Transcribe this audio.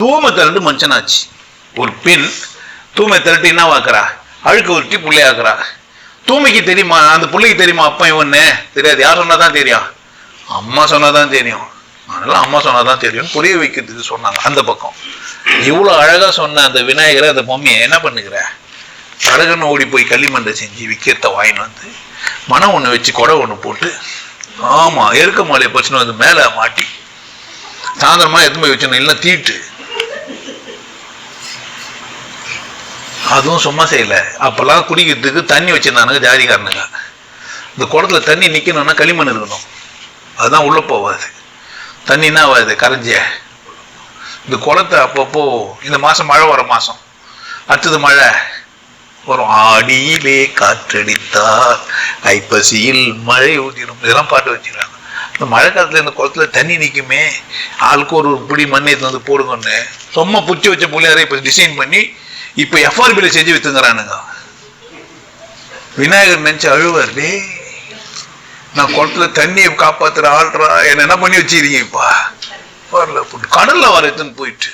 தூமை திரண்டு மனுஷனாச்சு. ஒரு பெண் தூமை திரட்டி என்ன வாக்குறா அழுக்கு உருட்டி பிள்ளையாக்குறா. தூமைக்கு தெரியுமா? அந்த பிள்ளைக்கு தெரியுமா? அப்பா இவன்னு தெரியாது. யார் சொன்னாதான் தெரியும்? அம்மா சொன்னாதான் தெரியும். அதனால அம்மா சொன்னாதான் தெரியும் புரிய வைக்கிறதுக்கு சொன்னாங்க. அந்த பக்கம். இவ்வளோ அழகா சொன்ன அந்த விநாயகரை அந்த பொம்மையை என்ன பண்ணுகிற? கடகன்னு ஓடி போய் களிமண்ணை செஞ்சு விற்கிறத வாங்கின்னு வந்து மனம் ஒன்று வச்சு கொடை ஒன்று போட்டு ஆமாம் எருக்க மாலையை பச்சுன்னு வந்து மேலே மாட்டி சாயந்தரமாக எதுவுமே போய் வச்சிடணும் இல்லை தீட்டு அதுவும் சும்மா செய்யல. அப்போல்லாம் குடிக்கிறதுக்கு தண்ணி வச்சிருந்தானுங்க ஜாதிகாரனுங்க இந்த குடத்துல தண்ணி நிற்கணும்னா களிமண் இருக்கணும். அதுதான் உள்ள போகாது தண்ணின்னா ஆகாது கரைஞ்ச இந்த குளத்தை அப்பப்போ இந்த மாதம் மழை வர மாதம் அடுத்தது மழை. வரும் ஆடியிலே காற்றடித்தால் ஐப்பசியில் மழை ஊதிடும் இதெல்லாம் பாட்டு வச்சுக்கிறாங்க. இந்த மழை காலத்தில் இந்த குளத்துல தண்ணி நிற்குமே ஆளுக்கு ஒரு பிடி மண்ணை வந்து போடுங்கன்னு. சும்மா பிடிச்சி வச்ச புள்ளையாரை இப்போ டிசைன் பண்ணி இப்ப எஃப்ஆர்பியில செஞ்சு வித்துங்கிறானுங்க. விநாயகர் நினைச்சு அழுவார் டே நான் குளத்துல தண்ணியை காப்பாத்துற ஆள்றா. என்ன என்ன பண்ணி வச்சிருக்கீங்க இப்பா? வரல கடலில் கடல்ல வர எடுத்துன்னு போயிட்டு.